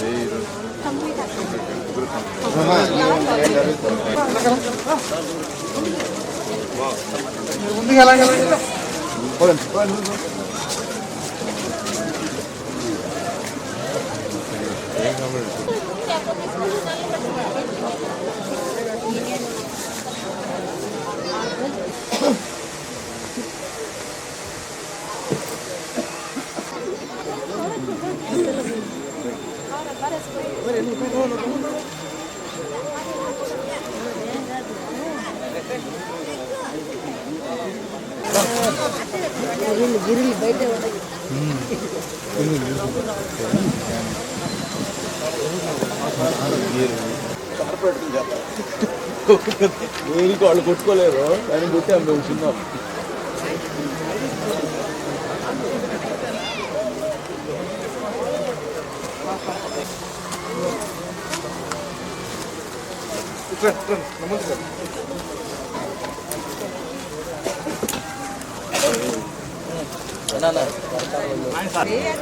내일은 ముందుకు ఎలా Bueno. ఊరికి వాళ్ళు కొట్టుకోలేరు కానీ కొట్టాం మేము సినిమా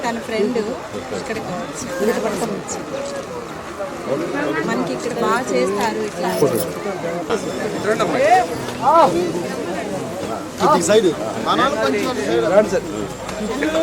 తన ఫ్రెండ్ ఇక్కడికి వచ్చి మనకి ఇక్కడ బాగా చేస్తారు ఇట్లా. కెమెరా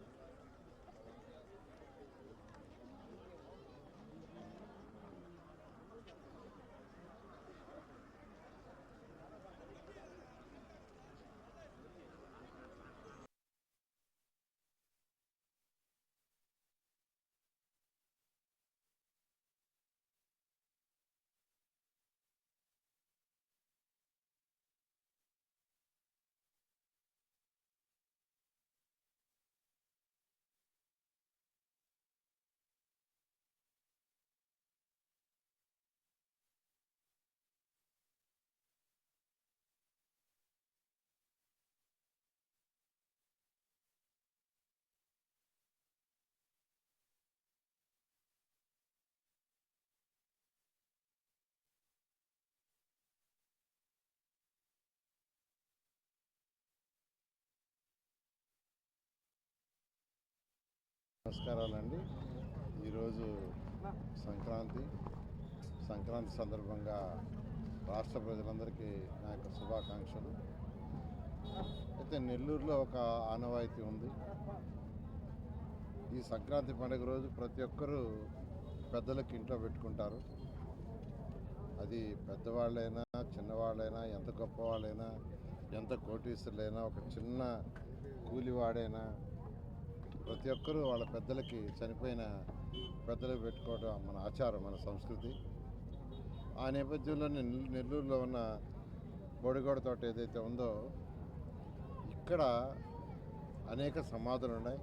నమస్కారాలండి. ఈరోజు సంక్రాంతి. సంక్రాంతి సందర్భంగా రాష్ట్ర ప్రజలందరికీ నా యొక్క శుభాకాంక్షలు. అయితే నెల్లూరులో ఒక ఆనవాయితీ ఉంది. ఈ సంక్రాంతి పండుగ రోజు ప్రతి ఒక్కరూ పెద్దలకు ఇంట్లో పెట్టుకుంటారు. అది పెద్దవాళ్ళైనా చిన్నవాళ్ళైనా ఎంత గొప్పవాళ్ళైనా ఎంత కోటీసులైనా ఒక చిన్న కూలివాడైనా ప్రతి ఒక్కరూ వాళ్ళ పెద్దలకి చనిపోయిన పెద్దలకు పెట్టుకోవడం మన ఆచారం మన సంస్కృతి. ఆ నేపథ్యంలో నెల్- నెల్లూరులో ఉన్న బొడిగోడ తోట ఏదైతే ఉందో ఇక్కడ అనేక సమాధులు ఉన్నాయి.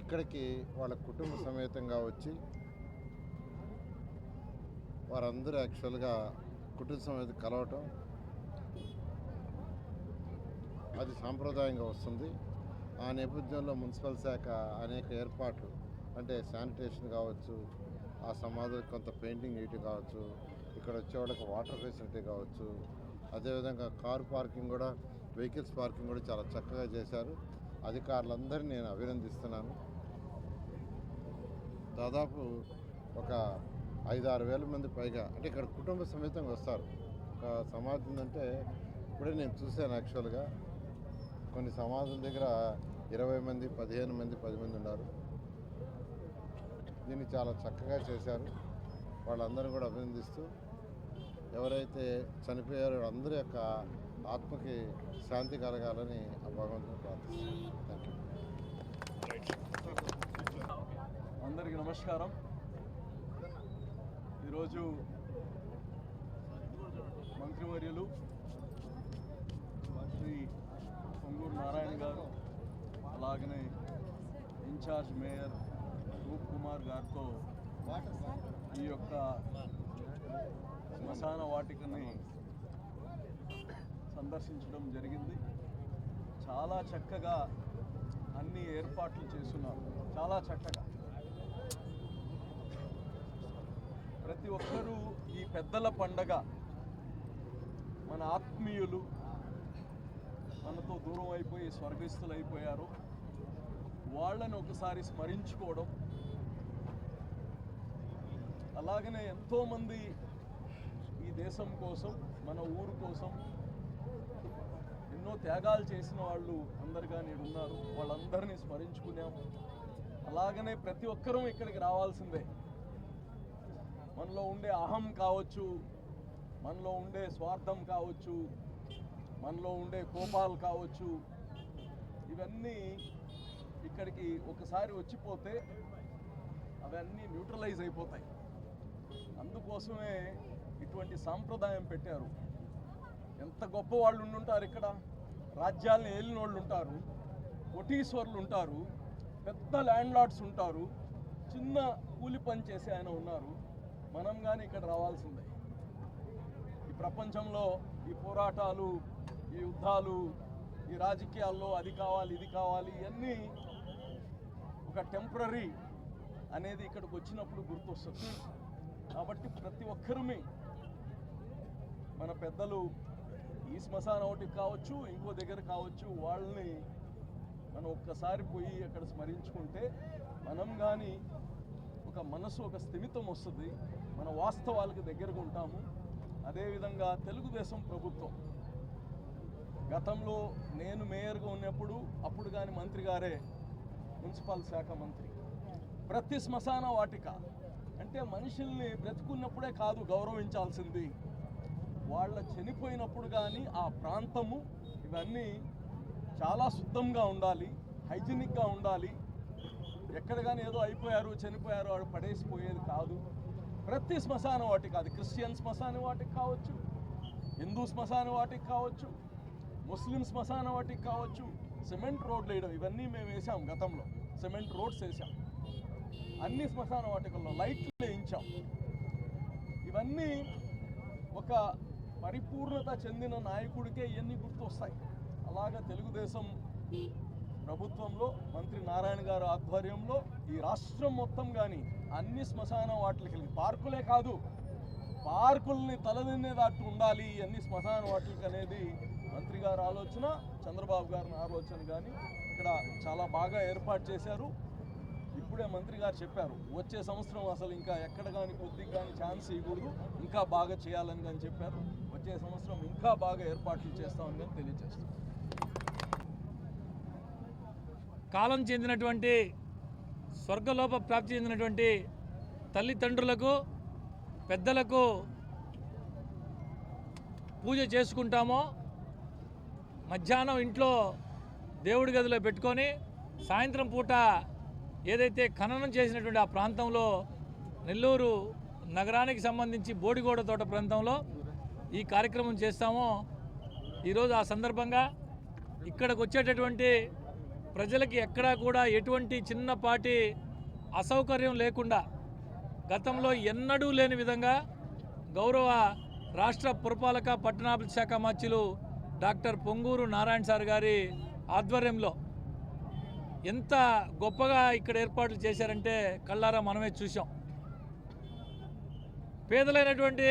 ఇక్కడికి వాళ్ళ కుటుంబ సమేతంగా వచ్చి వారందరూ యాక్చువల్గా కుటుంబ సమేత కలవటం అది సాంప్రదాయంగా వస్తుంది. ఆ నేపథ్యంలో మున్సిపల్ శాఖ అనేక ఏర్పాట్లు అంటే శానిటేషన్ కావచ్చు ఆ సమాధులకు కొంత పెయింటింగ్ వేయటం కావచ్చు ఇక్కడ వచ్చేవాళ్ళకి వాటర్ ఫెసిలిటీ కావచ్చు అదేవిధంగా కార్ పార్కింగ్ కూడా వెహికల్స్ పార్కింగ్ కూడా చాలా చక్కగా చేశారు. అధికారులందరినీ నేను అభినందిస్తున్నాను. దాదాపు ఒక ఐదు ఆరు వేల మంది పైగా అంటే ఇక్కడ కుటుంబ సమేతంగా వస్తారు. ఒక సమాధి ఏంటంటే ఇప్పుడే నేను చూశాను యాక్చువల్గా. కొన్ని సమాజం దగ్గర ఇరవై మంది పదిహేను మంది పది మంది ఉన్నారు. దీన్ని చాలా చక్కగా చేశారు. వాళ్ళందరూ కూడా అభినందిస్తూ ఎవరైతే చనిపోయారో అందరి యొక్క ఆత్మకి శాంతి కలగాలని ఆ భగవంతుని ప్రార్థిస్తున్నాను థ్యాంక్ యూ అందరికీ నమస్కారం. ఈరోజు మంత్రివర్యులు శ్రీ నారాయణ గారు అలాగనే ఇన్ఛార్జ్ మేయర్ రూప్ కుమార్ గారితో ఈ యొక్క శ్మశాన వాటికని సందర్శించడం జరిగింది. చాలా చక్కగా అన్ని ఏర్పాట్లు చేస్తున్నారు చాలా చక్కగా. ప్రతి ఒక్కరూ ఈ పెద్దల పండగ మన ఆత్మీయులు మనతో దూరం అయిపోయి స్వర్గస్థులు అయిపోయారు. వాళ్ళని ఒకసారి స్మరించుకోవడం. అలాగనే ఎంతోమంది ఈ దేశం కోసం మన ఊరు కోసం ఎన్నో త్యాగాలు చేసిన వాళ్ళు అందరుగా నేడు ఉన్నారు. వాళ్ళందరినీ స్మరించుకున్నాము అలాగనే ప్రతి ఒక్కరూ ఇక్కడికి రావాల్సిందే. మనలో ఉండే అహం కావచ్చు మనలో ఉండే స్వార్థం కావచ్చు మనలో ఉండే కోపాలు కావచ్చు ఇవన్నీ ఇక్కడికి ఒకసారి వచ్చిపోతే అవన్నీ న్యూట్రలైజ్ అయిపోతాయి. అందుకోసమే ఇటువంటి సాంప్రదాయం పెట్టారు. ఎంత గొప్ప వాళ్ళు ఉండుంటారు ఇక్కడ? రాజ్యాలను ఏలిన వాళ్ళు ఉంటారు కోటీశ్వర్లు ఉంటారు పెద్ద ల్యాండ్ లార్డ్స్ ఉంటారు చిన్న కూలి పని చేసే ఆయన ఉన్నారు. మనం కానీ ఇక్కడ రావాల్సిందే. ప్రపంచంలో ఈ పోరాటాలు ఈ యుద్ధాలు ఈ రాజకీయాల్లో అది కావాలి ఇది కావాలి ఇవన్నీ ఒక టెంపరీ అనేది ఇక్కడికి వచ్చినప్పుడు గుర్తొస్తుంది. కాబట్టి ప్రతి ఒక్కరుమి మన పెద్దలు ఈ శ్మశాన ఒకటి కావచ్చు ఇంకో దగ్గర కావచ్చు వాళ్ళని మనం ఒక్కసారి పోయి అక్కడ స్మరించుకుంటే మనం కానీ ఒక మనసు ఒక స్థిమితం వస్తుంది. మన వాస్తవాలకు దగ్గరగా ఉంటాము. అదేవిధంగా తెలుగుదేశం ప్రభుత్వం. గతంలో నేను మేయర్గా ఉన్నప్పుడు అప్పుడు కానీ మంత్రి గారే మున్సిపల్ శాఖ మంత్రి. ప్రతి శ్మశాన వాటిక. అంటే మనుషుల్ని బ్రతుకున్నప్పుడే కాదు గౌరవించాల్సింది. వాళ్ళ చనిపోయినప్పుడు కానీ ఆ ప్రాంతము ఇవన్నీ చాలా శుద్ధంగా ఉండాలి హైజీనిక్గా ఉండాలి. ఎక్కడ కానీ ఏదో అయిపోయారు చనిపోయారు వాడు పడేసిపోయేది కాదు. ప్రతి శ్మశాన వాటికి అది క్రిస్టియన్ శ్మశాన వాటికి కావచ్చు హిందూ శ్మశాన వాటికి కావచ్చు ముస్లిం శ్మశాన వాటికి కావచ్చు సిమెంట్ రోడ్లు వేయడం ఇవన్నీ మేము వేసాం గతంలో. సిమెంట్ రోడ్స్ వేసాం. అన్ని శ్మశాన వాటికల్లో లైట్లు వేయించాం. ఇవన్నీ ఒక పరిపూర్ణత చెందిన నాయకుడికే ఇవన్నీ గుర్తొస్తాయి. అలాగా తెలుగుదేశం ప్రభుత్వంలో మంత్రి నారాయణ గారు ఆధ్వర్యంలో ఈ రాష్ట్రం మొత్తం కానీ అన్ని శ్మశాన వాటికి పార్కులే కాదు పార్కుల్ని తలదిన్నేదాటు ఉండాలి అన్ని శ్మశాన వాటికి అనేది మంత్రి గారు ఆలోచన చంద్రబాబు గారి ఆలోచన కానీ ఇక్కడ చాలా బాగా ఏర్పాటు చేశారు. ఇప్పుడే మంత్రి గారు చెప్పారు వచ్చే సంవత్సరం అసలు ఇంకా ఎక్కడ కానీ కొద్దిగా కానీ ఛాన్స్ ఇవ్వకూడదు ఇంకా బాగా చేయాలని కానీ చెప్పారు. వచ్చే సంవత్సరం ఇంకా బాగా ఏర్పాట్లు చేస్తామని కానీ తెలియజేస్తాం కాలం చెందినటువంటి స్వర్గలోప ప్రాప్తి చెందినటువంటి తల్లిదండ్రులకు పెద్దలకు పూజ చేసుకుంటామో మధ్యాహ్నం ఇంట్లో దేవుడి గదిలో పెట్టుకొని సాయంత్రం పూట ఏదైతే ఖననం చేసినటువంటి ఆ ప్రాంతంలో నెల్లూరు నగరానికి సంబంధించి బోడిగోడ తోట ప్రాంతంలో ఈ కార్యక్రమం చేస్తామో ఈరోజు ఆ సందర్భంగా ఇక్కడికి వచ్చేటటువంటి ప్రజలకి ఎక్కడా కూడా ఎటువంటి చిన్నపాటి అసౌకర్యం లేకుండా గతంలో ఎన్నడూ లేని విధంగా గౌరవ రాష్ట్ర పురపాలక పట్టణాభివృద్ధి శాఖ మంత్రులు డాక్టర్ పొంగూరు నారాయణ సార్ గారి ఆధ్వర్యంలో ఎంత గొప్పగా ఇక్కడ ఏర్పాట్లు చేశారంటే కళ్ళారా మనమే చూసాం పేదలైనటువంటి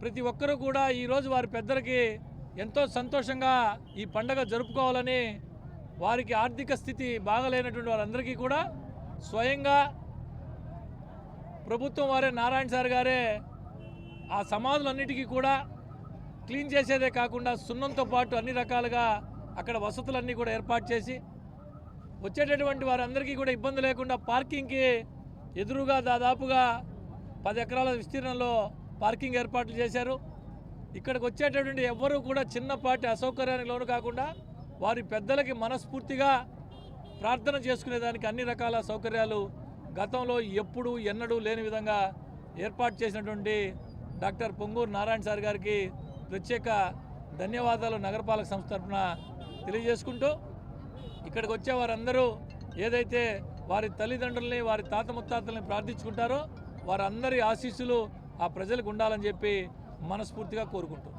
ప్రతి ఒక్కరూ కూడా ఈరోజు వారి పెద్దలకి ఎంతో సంతోషంగా ఈ పండగ జరుపుకోవాలని వారికి ఆర్థిక స్థితి బాగలేనటువంటి వారందరికీ కూడా స్వయంగా ప్రభుత్వం వారే నారాయణ సార్ గారే ఆ సమాధులన్నిటికీ కూడా క్లీన్ చేసేదే కాకుండా సున్నంతో పాటు అన్ని రకాలుగా అక్కడ వసతులన్నీ కూడా ఏర్పాటు చేసి వచ్చేటటువంటి వారందరికీ కూడా ఇబ్బంది లేకుండా పార్కింగ్కి ఎదురుగా దాదాపుగా పది ఎకరాల విస్తీర్ణంలో పార్కింగ్ ఏర్పాట్లు చేశారు. ఇక్కడికి వచ్చేటటువంటి ఎవ్వరూ కూడా చిన్నపాటి అసౌకర్యానికి లోను కాకుండా వారి పెద్దలకి మనస్ఫూర్తిగా ప్రార్థన చేసుకునేదానికి అన్ని రకాల సౌకర్యాలు గతంలో ఎప్పుడు ఎన్నడూ లేని విధంగా ఏర్పాటు చేసినటువంటి డాక్టర్ పొంగూరు నారాయణ సార్ గారికి ప్రత్యేక ధన్యవాదాలు నగరపాలక సంస్థ తరఫున తెలియజేసుకుంటూ ఇక్కడికి వచ్చే వారందరూ ఏదైతే వారి తల్లిదండ్రుల్ని వారి తాత ముత్తాతల్ని ప్రార్థించుకుంటారో వారందరి ఆశీస్సులు ఆ ప్రజలకు ఉండాలని చెప్పి మనస్ఫూర్తిగా కోరుకుంటున్నాం